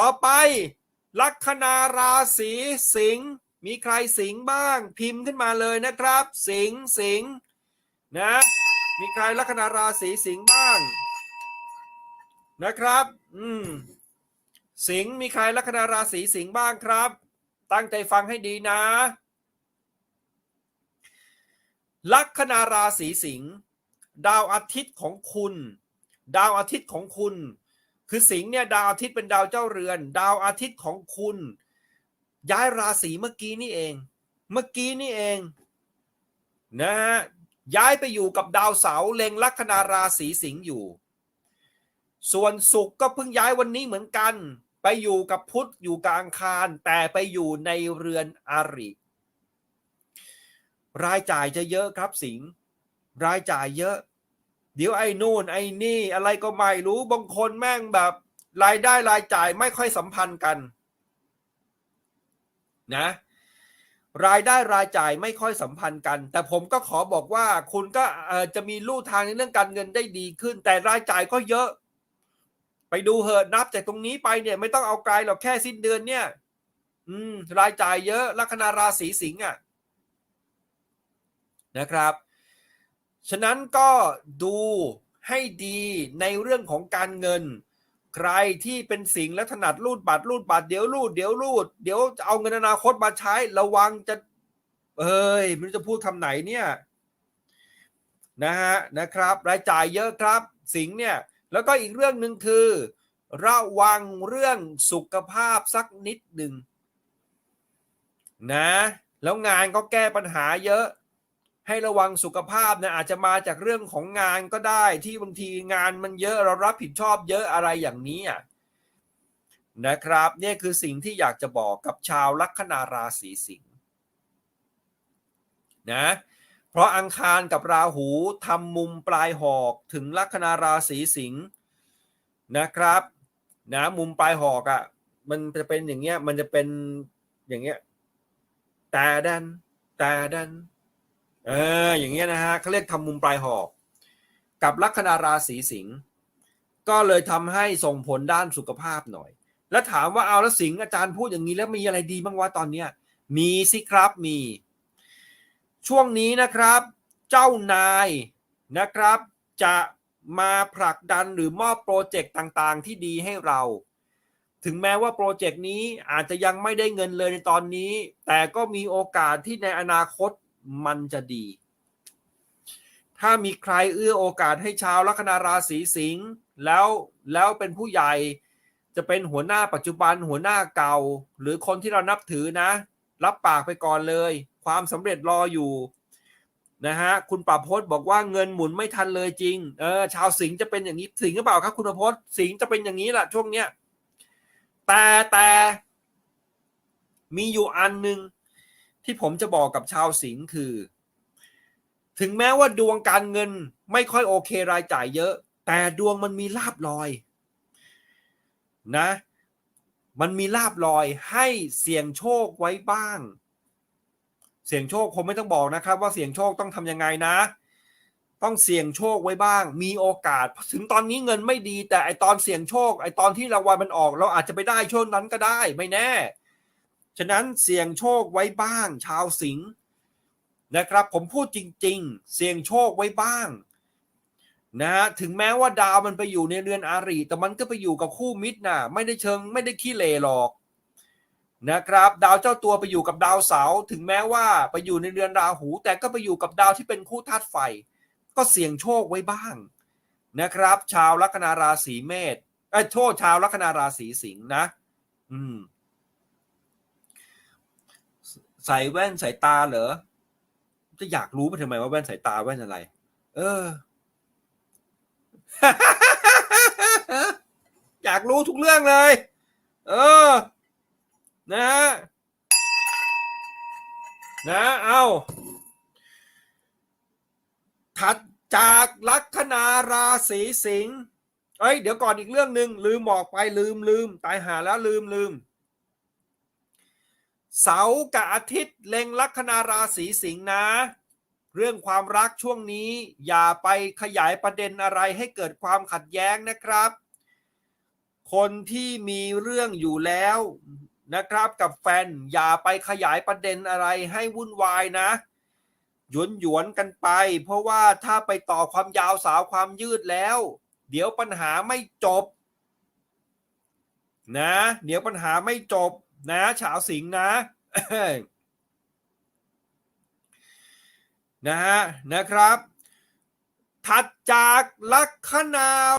ต่อไป ลัคนาราศีสิงห์มีใครสิงห์บ้าง พิมพ์ขึ้นมาเลยนะครับ สิงห์สิงห์นะ มีใครลัคนาราศีสิงห์บ้าง นะครับ อืมสิงห์มีใครลัคนาราศีสิงห์บ้างครับ ตั้งใจฟังให้ดีนะ ลัคนาราศีสิงห์ดาวอาทิตย์ของคุณ ดาวอาทิตย์ของคุณ คือสิงห์เนี่ยดาวอาทิตย์เป็นดาวเจ้าเรือน ดาวอาทิตย์ของคุณ ย้ายราศีเมื่อกี้นี่เอง เมื่อกี้นี่เองนะฮะย้ายไปอยู่กับดาวเสาเล็งลัคนาราศีสิงห์อยู่ ส่วนศุกร์ก็เพิ่งย้ายวันนี้เหมือนกัน ไปอยู่กับพุธอยู่กลางคารแต่ไปอยู่ในเรือนอาริรายจ่ายจะเยอะครับสิงห์รายจ่ายเยอะ เดี๋ยวไอ้นู่นไอ้นี่อะไรก็ไม่รู้บางคนแม่งแบบ รายได้รายจ่ายไม่ค่อยสัมพันธ์กัน นะ รายได้รายจ่ายไม่ค่อยสัมพันธ์กัน แต่ผมก็ขอบอกว่าคุณก็จะมีลู่ทางในเรื่องการเงินได้ดีขึ้น แต่รายจ่ายก็เยอะ ไปดูเหอะนับจากตรงนี้ไปเนี่ยไม่ต้องเอาไกลหรอกแค่สิ้นเดือนเนี่ย อืม รายจ่ายเยอะลัคนาราศีสิงห์อะนะครับ ฉะนั้นก็ดูให้ดีในเรื่องของการเงิน ใครที่เป็นสิงและถนัดรูดบัตรรูดบัตรเดี๋ยวรูดเดี๋ยวรูดเดี๋ยวจะเอาเงินอนาคตมาใช้ระวังจะ เอ้ยไม่รู้จะพูดคำไหนเนี่ยนะฮะนะครับ รายจ่ายเยอะครับ สิงเนี่ยแล้วก็อีกเรื่องหนึ่งคือ ระวังเรื่องสุขภาพสักนิดหนึ่งนะ แล้วงานก็แก้ปัญหาเยอะ ให้ระวังสุขภาพนะอาจจะมาจากเรื่องของงานก็ได้ที่บางทีงานมันเยอะเรารับผิดชอบเยอะอะไรอย่างนี้อะนะครับนี่คือสิ่งที่อยากจะบอกกับชาวลัคนาราศีสิงห์นะเพราะอังคารกับราหูทำมุมปลายหอกถึงลัคนาราศีสิงห์นะครับนะมุมปลายหอกอะ่ะมันจะเป็นอย่างเงี้ยมันจะเป็นอย่างเงี้ยแต่ดันแต่ดัน เอออย่างเงี้ยนะฮะเขาเรียกทำมุมปลายหอก กับลัคนาราศีสิงห์ก็เลยทำให้ส่งผลด้านสุขภาพหน่อย แล้วถามว่าเอาแล้วสิงห์อาจารย์พูดอย่างนี้แล้วมีอะไรดีบ้างวะตอนเนี้ยมีสิครับมี ช่วงนี้นะครับ เจ้านายนะครับ จะมาผลักดันหรือมอบโปรเจกต์ต่างๆ ที่ดีให้เรา ถึงแม้ว่าโปรเจกต์นี้อาจจะยังไม่ได้เงินเลยในตอนนี้ แต่ก็มีโอกาสที่ในอนาคต มันจะดี ถ้ามีใครเอื้อโอกาสให้ชาวลัคนาราศีสิงห์แล้วแล้วเป็นผู้ใหญ่จะเป็นหัวหน้าปัจจุบันหัวหน้าเก่า หรือคนที่เรานับถือนะ รับปากไปก่อนเลย ความสำเร็จรออยู่นะฮะคุณปราพจน์บอกว่าเงินหมุนไม่ทันเลยจริงเออชาวสิงห์จะเป็นอย่างนี้สิงห์หรือเปล่าครับ คุณปราพจน์สิงห์จะเป็นอย่างนี้แหละช่วงเนี้ยแต่แต่มีอยู่อันหนึ่ง ที่ผมจะบอกกับชาวสิงห์คือ ถึงแม้ว่าดวงการเงินไม่ค่อยโอเครายจ่ายเยอะ แต่ดวงมันมีลาบลอยนะ มันมีลาบลอยให้เสี่ยงโชคไว้บ้าง เสี่ยงโชคคงไม่ต้องบอกนะครับ ว่าเสี่ยงโชคต้องทำยังไงนะ ต้องเสี่ยงโชคไว้บ้าง มีโอกาส ถึงตอนนี้เงินไม่ดี แต่ไอตอนเสี่ยงโชค ไอตอนที่รางวัลมันออก เราอาจจะไปได้ช่วงนั้นก็ได้ ไม่แน่ ฉะนั้นเสี่ยงโชคไว้บ้างชาวสิงห์นะครับผมพูดจริง ๆ เสี่ยงโชคไว้บ้างนะฮะถึงแม้ว่าดาวมันไปอยู่ในเรือนอารีแต่มันก็ไปอยู่กับคู่มิตรนะไม่ได้เชิงไม่ได้ขี้เลหรอกนะครับ ดาวเจ้าตัวไปอยู่กับดาวเสาถึงแม้ว่าไปอยู่ในเรือนราหู แต่ก็ไปอยู่กับดาวที่เป็นคู่ธาตุไฟ ก็เสี่ยงโชคไว้บ้างนะครับ ชาวลัคนาราศีเมษไอ้โทษชาวลัคนาราศีสิงห์นะ อืม ใส่แว่นสายตาเหรอ จะอยากรู้ไปทำไมว่าแว่นสายตาแว่นอะไร เออ อยากรู้ทุกเรื่องเลย เออ นะ นะ เอาถัดจากลัคนาราศีสิงห์เอ้ย เดี๋ยวก่อนอีกเรื่องหนึ่งลืมบอกไปลืมลืมตายหาแล้วลืมลืม เสาร์กับอาทิตย์เล็งลัคนาราศีสิงห์นะ เรื่องความรักช่วงนี้อย่าไปขยายประเด็นอะไรให้เกิดความขัดแย้งนะครับ คนที่มีเรื่องอยู่แล้วนะครับกับแฟนอย่าไปขยายประเด็นอะไรให้วุ่นวายนะหยวนหยวนๆกันไป เพราะว่าถ้าไปต่อความยาวสาวความยืดแล้ว เดี๋ยวปัญหาไม่จบ นะ เดี๋ยวปัญหาไม่จบ นะฉาวสิงห์นะนะฮะนะครับ ถัดจากลัคนา